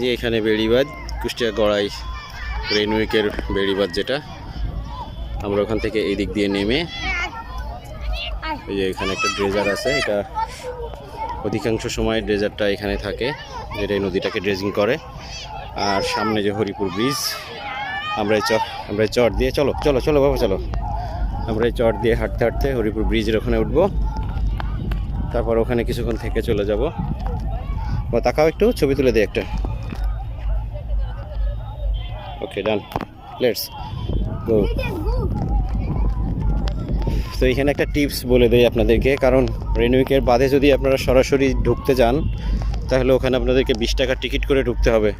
যে এখানে বেড়িবাঁধ কুষ্টিয়া গড়াই রেনউইকের বেড়িবাঁধ যেটা। আমরা ওখান থেকে এই দিক দিয়ে নেমে এই যে এখানে একটা ড্রেজার আছে, এটা অধিকাংশ সময় ড্রেজারটা এখানে থাকে যেটা এই নদীটাকে ড্রেজিং করে। আর সামনে যে হরিপুর ব্রিজ, আমরা এই চর আমরা এই চর দিয়ে, চলো চলো চলো বাবা, চলো। আমরা এই চর দিয়ে হাঁটতে হাঁটতে হরিপুর ব্রিজের ওখানে উঠবো। তারপর ওখানে কিছুক্ষণ থেকে চলে যাব। বা তাকাও একটু, ছবি তুলে দিই একটা। ওকে ডান লেটস গো তো এখানে একটা টিপস বলে দেয় আপনাদেরকে, কারণ রেনউইকের বাদে যদি আপনারা সরাসরি ঢুকতে যান তাহলে ওখানে আপনাদেরকে বিশ টাকার টিকিট করে ঢুকতে হবে।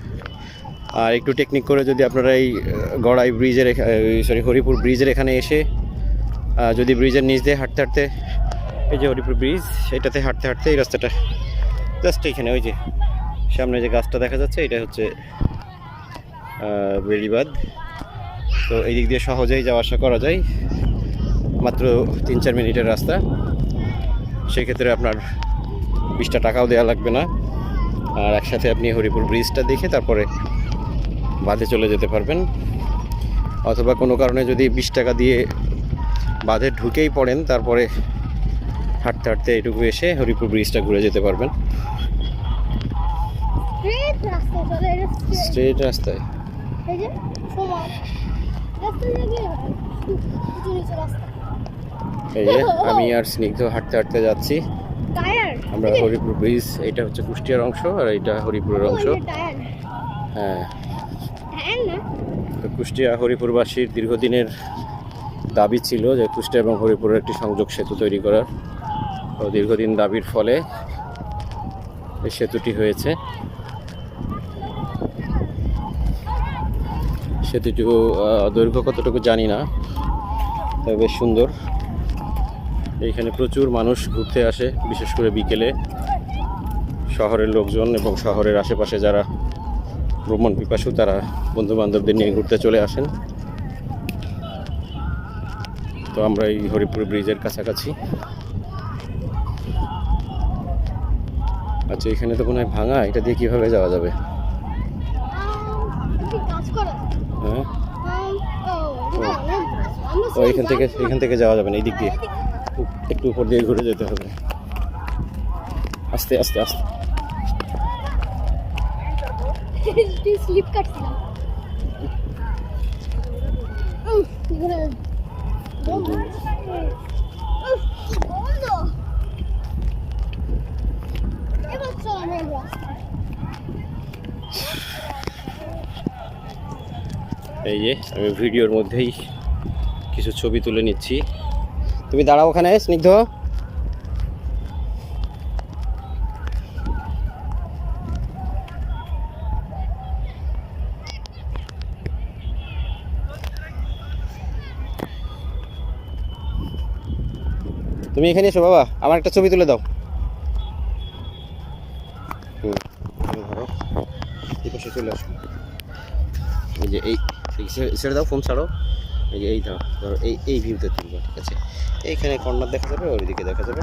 আর একটু টেকনিক করে যদি আপনারা এই গড়াই ব্রিজের সরি হরিপুর ব্রিজের এখানে এসে যদি ব্রিজের নিচ দিয়ে হাঁটতে হাঁটতে, এই যে হরিপুর ব্রিজ এটাতে হাঁটতে হাঁটতে এই রাস্তাটা জাস্ট এইখানে, ওই যে সামনে যে গাছটা দেখা যাচ্ছে, এটা হচ্ছে বেড়িবাঁধ। তো এই দিক দিয়ে সহজেই যাওয়া আসা করা যায়। মাত্র তিন চার মিনিটের রাস্তা। সেক্ষেত্রে আপনার বিশটা টাকাও দেওয়া লাগবে না। আর একসাথে আপনি হরিপুর ব্রিজটা দেখে তারপরে বাঁধে চলে যেতে পারবেন। অথবা কোনো কারণে যদি বিশ টাকা দিয়ে বাঁধে ঢুকেই পড়েন তারপরে হাঁটতে হাঁটতে এটুকু এসে হরিপুর ব্রিজটা ঘুরে যেতে পারবেন। স্ট্রেট রাস্তায়। এই যে সমান রাস্তা দিয়ে নিচু রাস্তা। এই যে আমি আর স্নিগ্ধ হাঁটতে হাঁটতে যাচ্ছি। আমরা হরিপুর ব্রিজ এটা হচ্ছে কুষ্টিয়ার অংশ আর এটা হরিপুরের অংশ। হ্যাঁ। কুষ্টিয়া হরিপুরবাসীর দীর্ঘদিনের দাবি ছিল যে কুষ্টিয়া এবং হরিপুরের একটি সংযোগ সেতু তৈরি করার। দীর্ঘদিন দাবির ফলে এই সেতুটি হয়েছে। সেতুটি দৈর্ঘ্য কতটুকু জানি না, তবে বেশ সুন্দর। এইখানে প্রচুর মানুষ ঘুরতে আসে, বিশেষ করে বিকেলে। শহরের লোকজন এবং শহরের আশেপাশে যারা ভ্রমণ পিপাসু, তারা বন্ধু বান্ধবদের নিয়ে ঘুরতে চলে আসেন। তো আমরা এই হরিপুর ব্রিজের কাছাকাছি। আচ্ছা এখানে তো হয় ভাঙা, এটা দিয়ে কীভাবে যাওয়া যাবে আম, কি কাজ করে হ্যাঁ আম, ও এটা অনেক তো এখান থেকে এখান থেকে যাওয়া যাবে না এই দিক দিয়ে। একটু উপর দিয়ে ঘুরে যেতে হবে। আস্তে আস্তে আস্তে। স্লিপ কাটছিলাম এই যে আমি ভিডিওর মধ্যেই কিছু ছবি তুলে নিচ্ছি। তুমি দাঁড়াও ওখানে, স্নিগ্ধ। তুমি এখানে এসো বাবা, আমার একটা ছবি তুলে দাও। চলে আসো। এই যে এই, ছেড়ে দাও, ফোন ছাড়ো। এই যে এই দাও ধরো এই এই ভিউতে তুলবো ঠিক আছে? এইখানে কর্নার দেখা যাবে, ওইদিকে দেখা যাবে।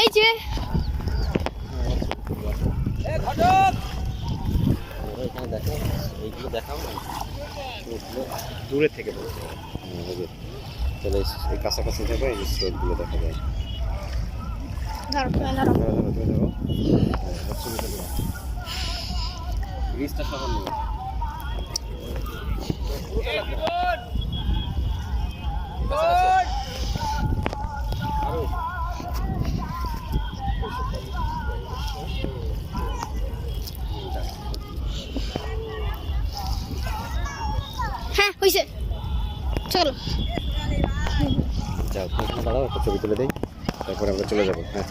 এই যে। এখানে দেখো এইগুলো দেখাও না ওগুলো দূরে থেকে তাহলে এই কাছাকাছি যাবে এই যে স্রোতগুলো দেখা যায়। ধরো ধরো ধরো, ধরো, ধরো, ধরো। হ্যাঁ, সামান্য আরও চলো। যাও দাঁড়াও একটা ছবি তুলে দেই। তারপরে আমরা চলে যাব হ্যাঁ।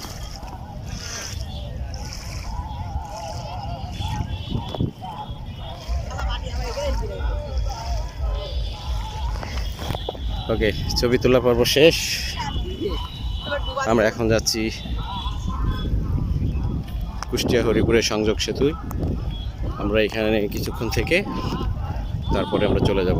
ওকে, ছবি তোলা পর্ব শেষ। আমরা এখন যাচ্ছি কুষ্টিয়া হরিপুরের সংযোগ সেতু। আমরা এখানে কিছুক্ষণ থেকে তারপরে আমরা চলে যাব।